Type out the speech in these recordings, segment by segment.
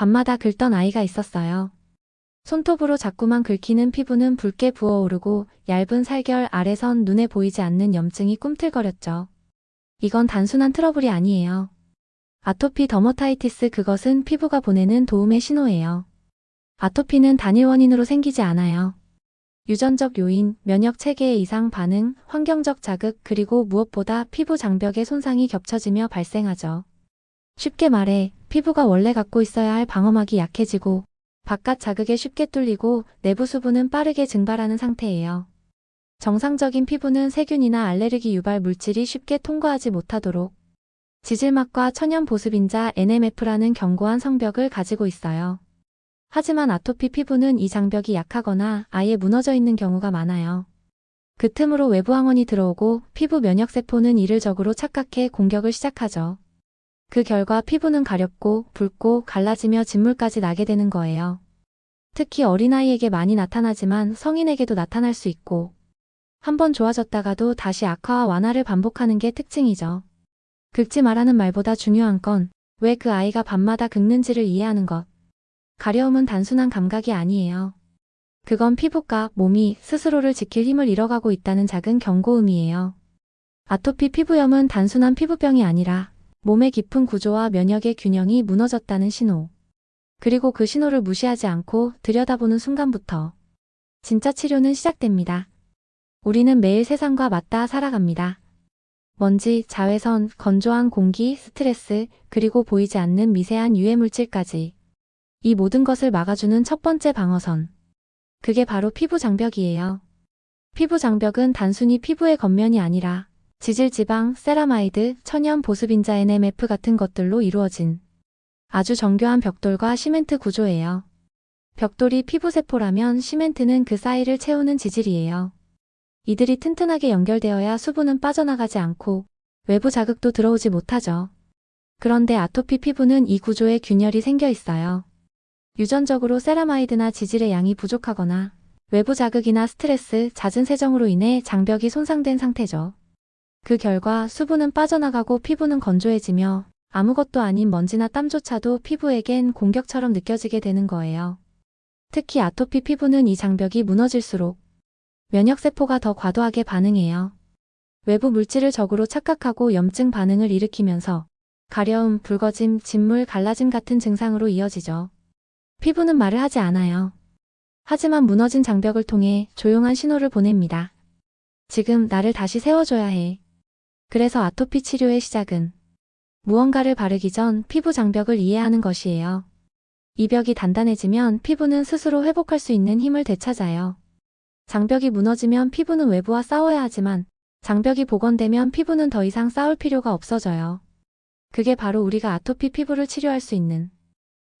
밤마다 긁던 아이가 있었어요. 손톱으로 자꾸만 긁히는 피부는 붉게 부어오르고 얇은 살결 아래선 눈에 보이지 않는 염증이 꿈틀거렸죠. 이건 단순한 트러블이 아니에요. 아토피 더머타이티스 그것은 피부가 보내는 도움의 신호예요. 아토피는 단일 원인으로 생기지 않아요. 유전적 요인, 면역 체계의 이상 반응, 환경적 자극, 그리고 무엇보다 피부 장벽의 손상이 겹쳐지며 발생하죠. 쉽게 말해, 피부가 원래 갖고 있어야 할 방어막이 약해지고, 바깥 자극에 쉽게 뚫리고, 내부 수분은 빠르게 증발하는 상태예요. 정상적인 피부는 세균이나 알레르기 유발 물질이 쉽게 통과하지 못하도록 지질막과 천연 보습인자 NMF라는 견고한 성벽을 가지고 있어요. 하지만 아토피 피부는 이 장벽이 약하거나 아예 무너져 있는 경우가 많아요. 그 틈으로 외부 항원이 들어오고 피부 면역세포는 이를 적으로 착각해 공격을 시작하죠. 그 결과 피부는 가렵고 붉고 갈라지며 진물까지 나게 되는 거예요. 특히 어린아이에게 많이 나타나지만 성인에게도 나타날 수 있고 한번 좋아졌다가도 다시 악화와 완화를 반복하는 게 특징이죠. 긁지 말라는 말보다 중요한 건 왜 그 아이가 밤마다 긁는지를 이해하는 것. 가려움은 단순한 감각이 아니에요. 그건 피부과 몸이 스스로를 지킬 힘을 잃어가고 있다는 작은 경고음이에요. 아토피 피부염은 단순한 피부병이 아니라 몸의 깊은 구조와 면역의 균형이 무너졌다는 신호. 그리고 그 신호를 무시하지 않고 들여다보는 순간부터 진짜 치료는 시작됩니다. 우리는 매일 세상과 맞닿아 살아갑니다. 먼지, 자외선, 건조한 공기, 스트레스, 그리고 보이지 않는 미세한 유해 물질까지. 이 모든 것을 막아주는 첫 번째 방어선. 그게 바로 피부 장벽이에요. 피부 장벽은 단순히 피부의 겉면이 아니라 지질 지방, 세라마이드, 천연 보습인자 NMF 같은 것들로 이루어진 아주 정교한 벽돌과 시멘트 구조예요. 벽돌이 피부세포라면 시멘트는 그 사이를 채우는 지질이에요. 이들이 튼튼하게 연결되어야 수분은 빠져나가지 않고 외부 자극도 들어오지 못하죠. 그런데 아토피 피부는 이 구조에 균열이 생겨 있어요. 유전적으로 세라마이드나 지질의 양이 부족하거나 외부 자극이나 스트레스, 잦은 세정으로 인해 장벽이 손상된 상태죠. 그 결과 수분은 빠져나가고 피부는 건조해지며 아무것도 아닌 먼지나 땀조차도 피부에겐 공격처럼 느껴지게 되는 거예요. 특히 아토피 피부는 이 장벽이 무너질수록 면역세포가 더 과도하게 반응해요. 외부 물질을 적으로 착각하고 염증 반응을 일으키면서 가려움, 붉어짐, 진물, 갈라짐 같은 증상으로 이어지죠. 피부는 말을 하지 않아요. 하지만 무너진 장벽을 통해 조용한 신호를 보냅니다. 지금 나를 다시 세워줘야 해. 그래서 아토피 치료의 시작은 무언가를 바르기 전 피부 장벽을 이해하는 것이에요. 이 벽이 단단해지면 피부는 스스로 회복할 수 있는 힘을 되찾아요. 장벽이 무너지면 피부는 외부와 싸워야 하지만 장벽이 복원되면 피부는 더 이상 싸울 필요가 없어져요. 그게 바로 우리가 아토피 피부를 치료할 수 있는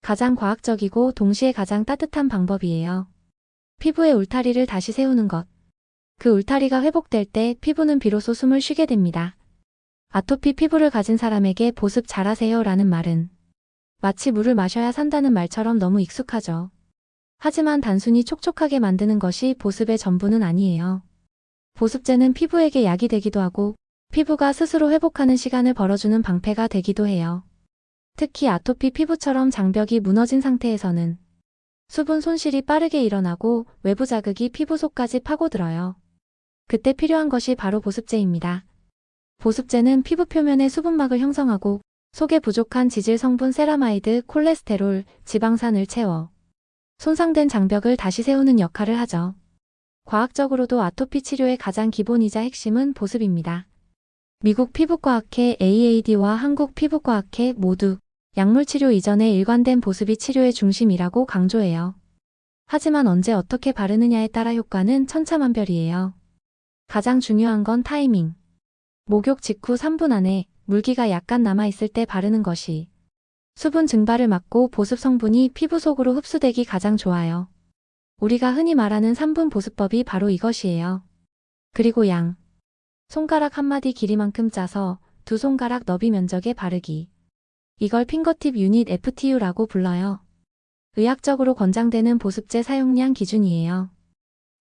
가장 과학적이고 동시에 가장 따뜻한 방법이에요. 피부의 울타리를 다시 세우는 것. 그 울타리가 회복될 때 피부는 비로소 숨을 쉬게 됩니다. 아토피 피부를 가진 사람에게 보습 잘하세요 라는 말은 마치 물을 마셔야 산다는 말처럼 너무 익숙하죠. 하지만 단순히 촉촉하게 만드는 것이 보습의 전부는 아니에요. 보습제는 피부에게 약이 되기도 하고 피부가 스스로 회복하는 시간을 벌어주는 방패가 되기도 해요. 특히 아토피 피부처럼 장벽이 무너진 상태에서는 수분 손실이 빠르게 일어나고 외부 자극이 피부 속까지 파고들어요. 그때 필요한 것이 바로 보습제입니다. 보습제는 피부 표면에 수분막을 형성하고 속에 부족한 지질 성분 세라마이드, 콜레스테롤, 지방산을 채워 손상된 장벽을 다시 세우는 역할을 하죠. 과학적으로도 아토피 치료의 가장 기본이자 핵심은 보습입니다. 미국 피부과학회 AAD와 한국 피부과학회 모두 약물 치료 이전에 일관된 보습이 치료의 중심이라고 강조해요. 하지만 언제 어떻게 바르느냐에 따라 효과는 천차만별이에요. 가장 중요한 건 타이밍. 목욕 직후 3분 안에 물기가 약간 남아있을 때 바르는 것이 수분 증발을 막고 보습 성분이 피부 속으로 흡수되기 가장 좋아요. 우리가 흔히 말하는 3분 보습법이 바로 이것이에요. 그리고 양. 손가락 한마디 길이만큼 짜서 두 손가락 너비 면적에 바르기. 이걸 핑거팁 유닛 FTU라고 불러요. 의학적으로 권장되는 보습제 사용량 기준이에요.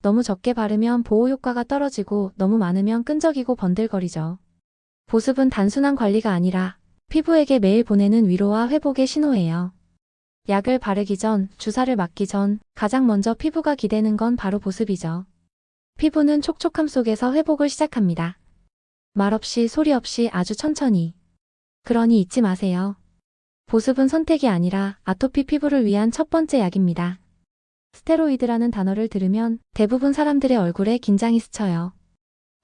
너무 적게 바르면 보호 효과가 떨어지고 너무 많으면 끈적이고 번들거리죠. 보습은 단순한 관리가 아니라 피부에게 매일 보내는 위로와 회복의 신호예요. 약을 바르기 전, 주사를 맞기 전, 가장 먼저 피부가 기대는 건 바로 보습이죠. 피부는 촉촉함 속에서 회복을 시작합니다. 말 없이 소리 없이 아주 천천히. 그러니 잊지 마세요. 보습은 선택이 아니라 아토피 피부를 위한 첫 번째 약입니다. 스테로이드라는 단어를 들으면 대부분 사람들의 얼굴에 긴장이 스쳐요.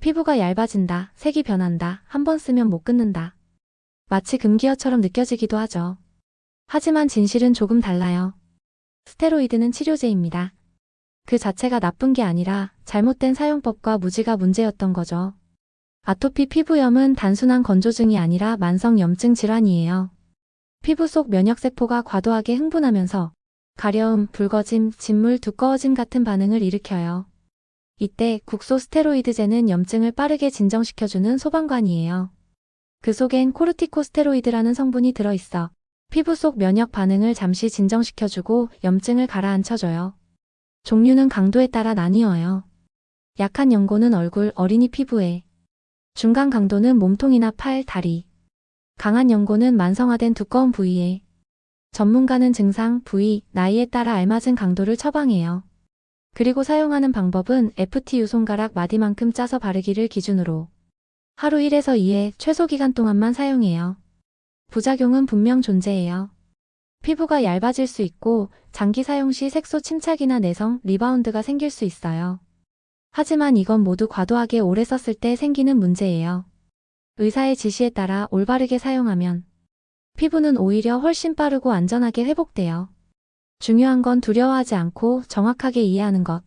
피부가 얇아진다, 색이 변한다, 한 번 쓰면 못 끊는다. 마치 금기어처럼 느껴지기도 하죠. 하지만 진실은 조금 달라요. 스테로이드는 치료제입니다. 그 자체가 나쁜 게 아니라 잘못된 사용법과 무지가 문제였던 거죠. 아토피 피부염은 단순한 건조증이 아니라 만성 염증 질환이에요. 피부 속 면역세포가 과도하게 흥분하면서 가려움, 붉어짐, 진물, 두꺼워짐 같은 반응을 일으켜요. 이때 국소 스테로이드제는 염증을 빠르게 진정시켜주는 소방관이에요. 그 속엔 코르티코스테로이드라는 성분이 들어있어 피부 속 면역 반응을 잠시 진정시켜주고 염증을 가라앉혀줘요. 종류는 강도에 따라 나뉘어요. 약한 연고는 얼굴, 어린이 피부에, 중간 강도는 몸통이나 팔, 다리, 강한 연고는 만성화된 두꺼운 부위에, 전문가는 증상, 부위, 나이에 따라 알맞은 강도를 처방해요. 그리고 사용하는 방법은 FTU 손가락 마디만큼 짜서 바르기를 기준으로 하루 1에서 2회 최소 기간 동안만 사용해요. 부작용은 분명 존재해요. 피부가 얇아질 수 있고 장기 사용 시 색소 침착이나 내성, 리바운드가 생길 수 있어요. 하지만 이건 모두 과도하게 오래 썼을 때 생기는 문제예요. 의사의 지시에 따라 올바르게 사용하면 피부는 오히려 훨씬 빠르고 안전하게 회복돼요. 중요한 건 두려워하지 않고 정확하게 이해하는 것.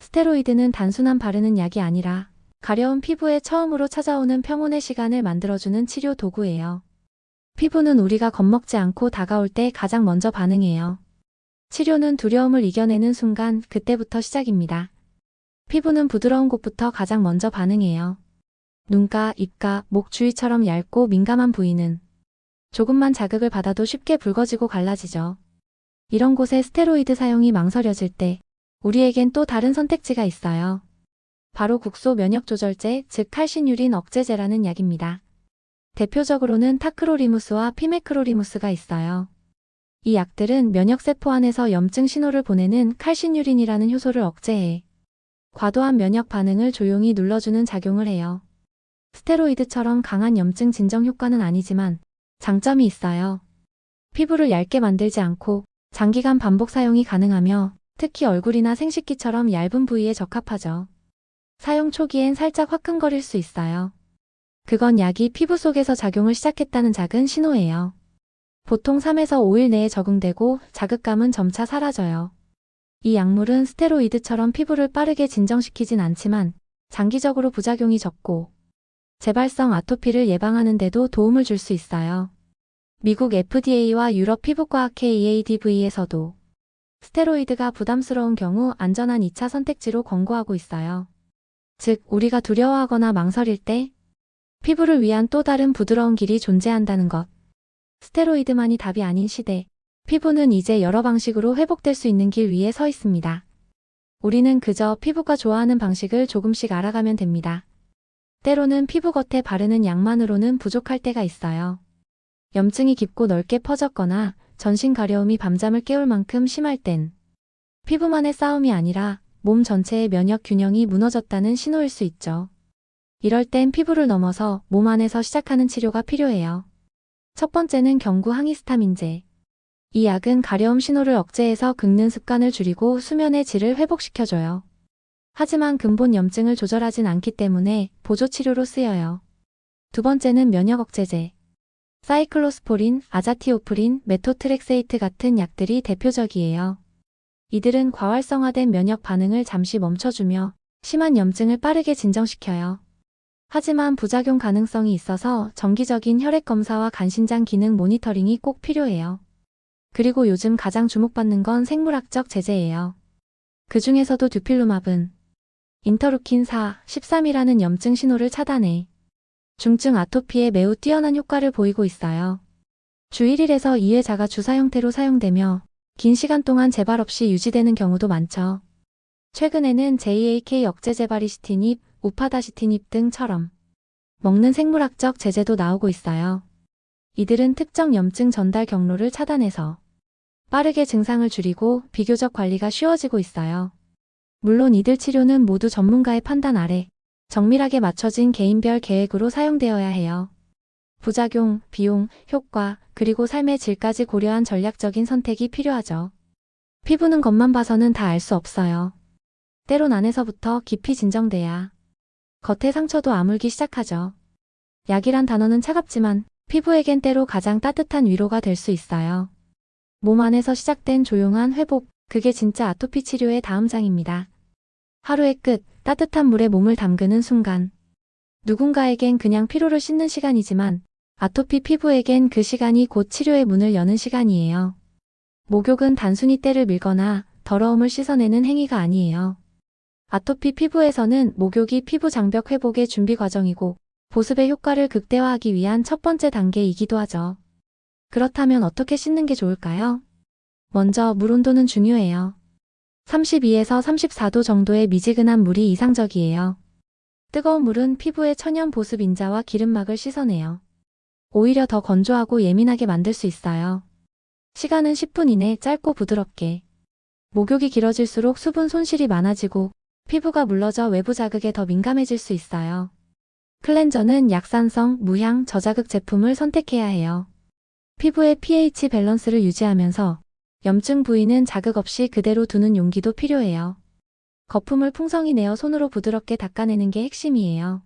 스테로이드는 단순한 바르는 약이 아니라 가려운 피부에 처음으로 찾아오는 평온의 시간을 만들어주는 치료 도구예요. 피부는 우리가 겁먹지 않고 다가올 때 가장 먼저 반응해요. 치료는 두려움을 이겨내는 순간 그때부터 시작입니다. 피부는 부드러운 곳부터 가장 먼저 반응해요. 눈가, 입가, 목 주위처럼 얇고 민감한 부위는 조금만 자극을 받아도 쉽게 붉어지고 갈라지죠. 이런 곳에 스테로이드 사용이 망설여질 때 우리에겐 또 다른 선택지가 있어요. 바로 국소 면역 조절제, 즉 칼신유린 억제제라는 약입니다. 대표적으로는 타크로리무스와 피메크로리무스가 있어요. 이 약들은 면역세포 안에서 염증 신호를 보내는 칼신유린이라는 효소를 억제해 과도한 면역 반응을 조용히 눌러주는 작용을 해요. 스테로이드처럼 강한 염증 진정 효과는 아니지만 장점이 있어요. 피부를 얇게 만들지 않고 장기간 반복 사용이 가능하며 특히 얼굴이나 생식기처럼 얇은 부위에 적합하죠. 사용 초기엔 살짝 화끈거릴 수 있어요. 그건 약이 피부 속에서 작용을 시작했다는 작은 신호예요. 보통 3에서 5일 내에 적응되고 자극감은 점차 사라져요. 이 약물은 스테로이드처럼 피부를 빠르게 진정시키진 않지만 장기적으로 부작용이 적고 재발성 아토피를 예방하는 데도 도움을 줄 수 있어요. 미국 FDA와 유럽 피부과학회 EADV에서도 스테로이드가 부담스러운 경우 안전한 2차 선택지로 권고하고 있어요. 즉, 우리가 두려워하거나 망설일 때 피부를 위한 또 다른 부드러운 길이 존재한다는 것. 스테로이드만이 답이 아닌 시대. 피부는 이제 여러 방식으로 회복될 수 있는 길 위에 서 있습니다. 우리는 그저 피부가 좋아하는 방식을 조금씩 알아가면 됩니다. 때로는 피부 겉에 바르는 약만으로는 부족할 때가 있어요. 염증이 깊고 넓게 퍼졌거나 전신 가려움이 밤잠을 깨울 만큼 심할 땐 피부만의 싸움이 아니라 몸 전체의 면역 균형이 무너졌다는 신호일 수 있죠. 이럴 땐 피부를 넘어서 몸 안에서 시작하는 치료가 필요해요. 첫 번째는 경구 항히스타민제. 이 약은 가려움 신호를 억제해서 긁는 습관을 줄이고 수면의 질을 회복시켜줘요. 하지만 근본 염증을 조절하진 않기 때문에 보조 치료로 쓰여요. 두 번째는 면역 억제제. 사이클로스포린, 아자티오프린, 메토트렉세이트 같은 약들이 대표적이에요. 이들은 과활성화된 면역 반응을 잠시 멈춰주며 심한 염증을 빠르게 진정시켜요. 하지만 부작용 가능성이 있어서 정기적인 혈액 검사와 간신장 기능 모니터링이 꼭 필요해요. 그리고 요즘 가장 주목받는 건 생물학적 제재예요. 그 중에서도 듀필루맙은 인터루킨 4, 13이라는 염증 신호를 차단해 중증 아토피에 매우 뛰어난 효과를 보이고 있어요. 주 1일에서 2회 자가 주사 형태로 사용되며 긴 시간 동안 재발 없이 유지되는 경우도 많죠. 최근에는 JAK 억제제바리시티닙, 우파다시티닙 등처럼 먹는 생물학적 제제도 나오고 있어요. 이들은 특정 염증 전달 경로를 차단해서 빠르게 증상을 줄이고 비교적 관리가 쉬워지고 있어요. 물론 이들 치료는 모두 전문가의 판단 아래 정밀하게 맞춰진 개인별 계획으로 사용되어야 해요. 부작용, 비용, 효과, 그리고 삶의 질까지 고려한 전략적인 선택이 필요하죠. 피부는 겉만 봐서는 다 알 수 없어요. 때론 안에서부터 깊이 진정돼야 겉의 상처도 아물기 시작하죠. 약이란 단어는 차갑지만 피부에겐 때로 가장 따뜻한 위로가 될 수 있어요. 몸 안에서 시작된 조용한 회복, 그게 진짜 아토피 치료의 다음 장입니다. 하루의 끝, 따뜻한 물에 몸을 담그는 순간. 누군가에겐 그냥 피로를 씻는 시간이지만 아토피 피부에겐 그 시간이 곧 치료의 문을 여는 시간이에요. 목욕은 단순히 때를 밀거나 더러움을 씻어내는 행위가 아니에요. 아토피 피부에서는 목욕이 피부 장벽 회복의 준비 과정이고 보습의 효과를 극대화하기 위한 첫 번째 단계이기도 하죠. 그렇다면 어떻게 씻는 게 좋을까요? 먼저 물 온도는 중요해요. 32에서 34도 정도의 미지근한 물이 이상적이에요. 뜨거운 물은 피부의 천연 보습 인자와 기름막을 씻어내요. 오히려 더 건조하고 예민하게 만들 수 있어요. 시간은 10분 이내 짧고 부드럽게. 목욕이 길어질수록 수분 손실이 많아지고 피부가 물러져 외부 자극에 더 민감해질 수 있어요. 클렌저는 약산성, 무향, 저자극 제품을 선택해야 해요. 피부의 pH 밸런스를 유지하면서 염증 부위는 자극 없이 그대로 두는 용기도 필요해요. 거품을 풍성히 내어 손으로 부드럽게 닦아내는 게 핵심이에요.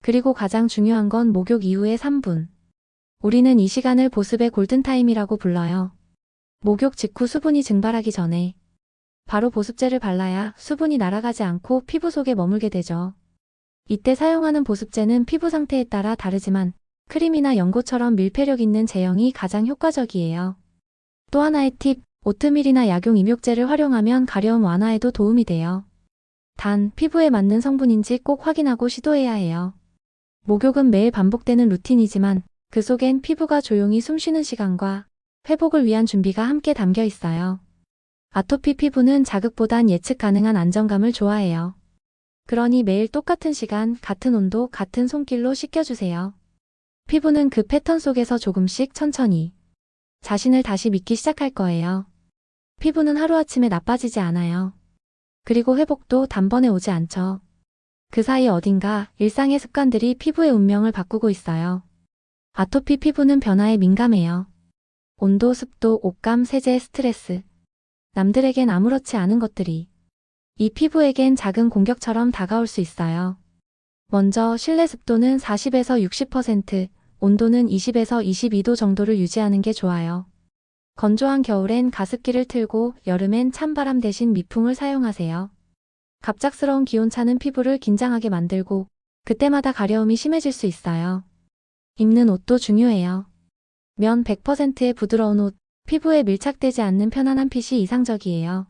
그리고 가장 중요한 건 목욕 이후의 3분. 우리는 이 시간을 보습의 골든타임이라고 불러요. 목욕 직후 수분이 증발하기 전에 바로 보습제를 발라야 수분이 날아가지 않고 피부 속에 머물게 되죠. 이때 사용하는 보습제는 피부 상태에 따라 다르지만 크림이나 연고처럼 밀폐력 있는 제형이 가장 효과적이에요. 또 하나의 팁, 오트밀이나 약용 임욕제를 활용하면 가려움 완화에도 도움이 돼요. 단, 피부에 맞는 성분인지 꼭 확인하고 시도해야 해요. 목욕은 매일 반복되는 루틴이지만 그 속엔 피부가 조용히 숨쉬는 시간과 회복을 위한 준비가 함께 담겨 있어요. 아토피 피부는 자극보단 예측 가능한 안정감을 좋아해요. 그러니 매일 똑같은 시간, 같은 온도, 같은 손길로 씻겨주세요. 피부는 그 패턴 속에서 조금씩 천천히 자신을 다시 믿기 시작할 거예요. 피부는 하루아침에 나빠지지 않아요. 그리고 회복도 단번에 오지 않죠. 그 사이 어딘가 일상의 습관들이 피부의 운명을 바꾸고 있어요. 아토피 피부는 변화에 민감해요. 온도, 습도, 옷감, 세제, 스트레스. 남들에겐 아무렇지 않은 것들이 이 피부에겐 작은 공격처럼 다가올 수 있어요. 먼저 실내 습도는 40에서 60%, 온도는 20에서 22도 정도를 유지하는 게 좋아요. 건조한 겨울엔 가습기를 틀고 여름엔 찬바람 대신 미풍을 사용하세요. 갑작스러운 기온차는 피부를 긴장하게 만들고 그때마다 가려움이 심해질 수 있어요. 입는 옷도 중요해요. 면 100%의 부드러운 옷, 피부에 밀착되지 않는 편안한 핏이 이상적이에요.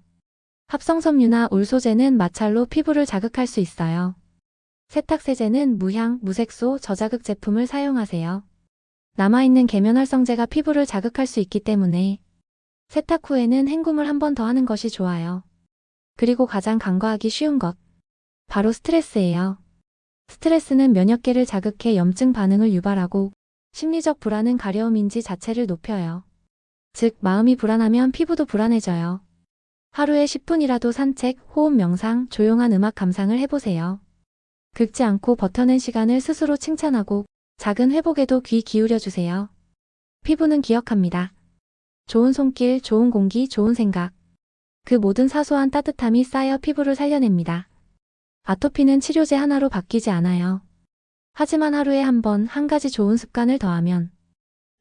합성섬유나 울 소재는 마찰로 피부를 자극할 수 있어요. 세탁세제는 무향, 무색소, 저자극 제품을 사용하세요. 남아있는 계면 활성제가 피부를 자극할 수 있기 때문에 세탁 후에는 헹굼을 한 번 더 하는 것이 좋아요. 그리고 가장 간과하기 쉬운 것. 바로 스트레스예요. 스트레스는 면역계를 자극해 염증 반응을 유발하고 심리적 불안은 가려움인지 자체를 높여요. 즉, 마음이 불안하면 피부도 불안해져요. 하루에 10분이라도 산책, 호흡 명상, 조용한 음악 감상을 해보세요. 긁지 않고 버텨낸 시간을 스스로 칭찬하고 작은 회복에도 귀 기울여 주세요. 피부는 기억합니다. 좋은 손길, 좋은 공기, 좋은 생각. 그 모든 사소한 따뜻함이 쌓여 피부를 살려냅니다. 아토피는 치료제 하나로 바뀌지 않아요. 하지만 하루에 한 번 한 가지 좋은 습관을 더하면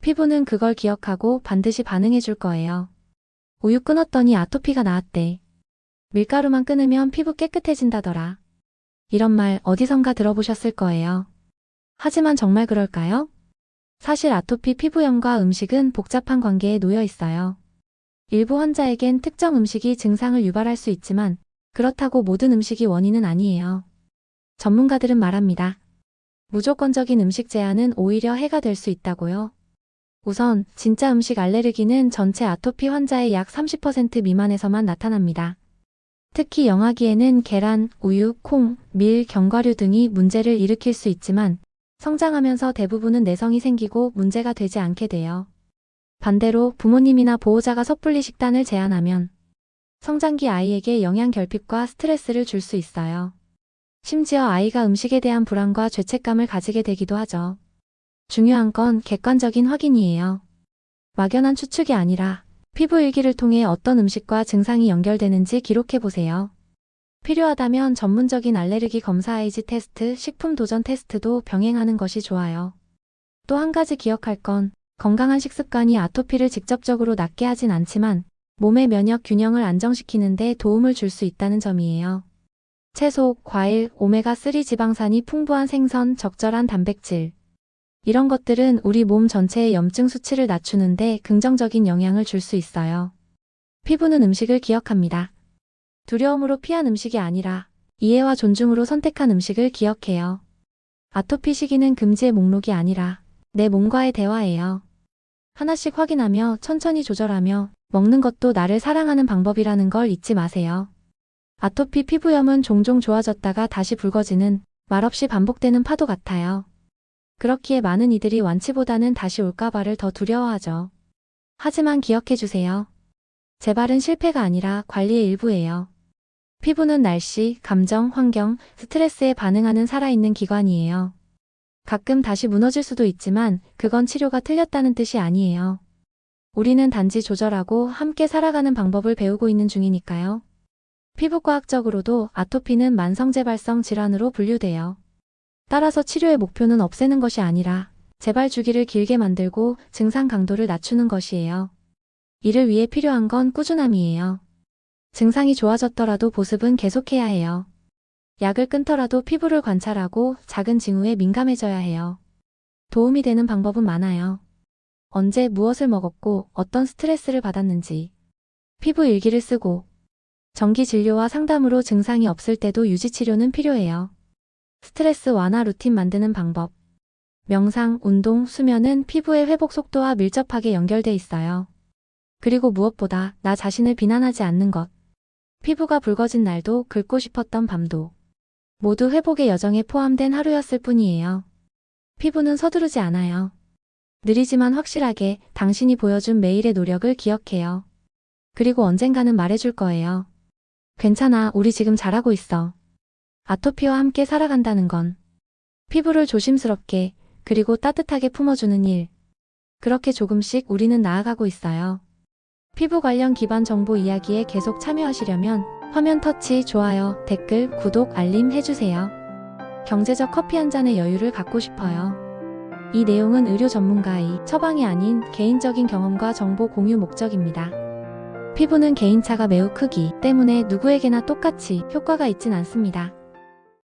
피부는 그걸 기억하고 반드시 반응해 줄 거예요. 우유 끊었더니 아토피가 나았대. 밀가루만 끊으면 피부 깨끗해진다더라. 이런 말 어디선가 들어보셨을 거예요. 하지만 정말 그럴까요? 사실 아토피 피부염과 음식은 복잡한 관계에 놓여 있어요. 일부 환자에겐 특정 음식이 증상을 유발할 수 있지만 그렇다고 모든 음식이 원인은 아니에요. 전문가들은 말합니다. 무조건적인 음식 제한은 오히려 해가 될 수 있다고요. 우선 진짜 음식 알레르기는 전체 아토피 환자의 약 30% 미만에서만 나타납니다. 특히 영아기에는 계란, 우유, 콩, 밀, 견과류 등이 문제를 일으킬 수 있지만 성장하면서 대부분은 내성이 생기고 문제가 되지 않게 돼요. 반대로 부모님이나 보호자가 섣불리 식단을 제한하면 성장기 아이에게 영양 결핍과 스트레스를 줄 수 있어요. 심지어 아이가 음식에 대한 불안과 죄책감을 가지게 되기도 하죠. 중요한 건 객관적인 확인이에요. 막연한 추측이 아니라 피부 일기를 통해 어떤 음식과 증상이 연결되는지 기록해 보세요. 필요하다면 전문적인 알레르기 검사 아이지 테스트, 식품 도전 테스트도 병행하는 것이 좋아요. 또 한 가지 기억할 건 건강한 식습관이 아토피를 직접적으로 낫게 하진 않지만 몸의 면역 균형을 안정시키는 데 도움을 줄 수 있다는 점이에요. 채소, 과일, 오메가3 지방산이 풍부한 생선, 적절한 단백질. 이런 것들은 우리 몸 전체의 염증 수치를 낮추는데 긍정적인 영향을 줄 수 있어요. 피부는 음식을 기억합니다. 두려움으로 피한 음식이 아니라 이해와 존중으로 선택한 음식을 기억해요. 아토피 시기는 금지의 목록이 아니라 내 몸과의 대화예요. 하나씩 확인하며 천천히 조절하며 먹는 것도 나를 사랑하는 방법이라는 걸 잊지 마세요. 아토피 피부염은 종종 좋아졌다가 다시 붉어지는 말없이 반복되는 파도 같아요. 그렇기에 많은 이들이 완치보다는 다시 올까봐를 더 두려워하죠. 하지만 기억해 주세요. 재발은 실패가 아니라 관리의 일부예요. 피부는 날씨, 감정, 환경, 스트레스에 반응하는 살아있는 기관이에요. 가끔 다시 무너질 수도 있지만 그건 치료가 틀렸다는 뜻이 아니에요. 우리는 단지 조절하고 함께 살아가는 방법을 배우고 있는 중이니까요. 피부과학적으로도 아토피는 만성재발성 질환으로 분류돼요. 따라서 치료의 목표는 없애는 것이 아니라 재발 주기를 길게 만들고 증상 강도를 낮추는 것이에요. 이를 위해 필요한 건 꾸준함이에요. 증상이 좋아졌더라도 보습은 계속해야 해요. 약을 끊더라도 피부를 관찰하고 작은 징후에 민감해져야 해요. 도움이 되는 방법은 많아요. 언제 무엇을 먹었고 어떤 스트레스를 받았는지, 피부 일기를 쓰고, 정기 진료와 상담으로 증상이 없을 때도 유지 치료는 필요해요. 스트레스 완화 루틴 만드는 방법. 명상, 운동, 수면은 피부의 회복 속도와 밀접하게 연결돼 있어요. 그리고 무엇보다 나 자신을 비난하지 않는 것. 피부가 붉어진 날도 긁고 싶었던 밤도. 모두 회복의 여정에 포함된 하루였을 뿐이에요. 피부는 서두르지 않아요. 느리지만 확실하게 당신이 보여준 매일의 노력을 기억해요. 그리고 언젠가는 말해줄 거예요. 괜찮아, 우리 지금 잘하고 있어. 아토피와 함께 살아간다는 건 피부를 조심스럽게 그리고 따뜻하게 품어주는 일. 그렇게 조금씩 우리는 나아가고 있어요. 피부 관련 기반 정보 이야기에 계속 참여하시려면 화면 터치, 좋아요, 댓글, 구독, 알림 해주세요. 경제적 커피 한 잔의 여유를 갖고 싶어요. 이 내용은 의료 전문가의 처방이 아닌 개인적인 경험과 정보 공유 목적입니다. 피부는 개인차가 매우 크기 때문에 누구에게나 똑같이 효과가 있진 않습니다.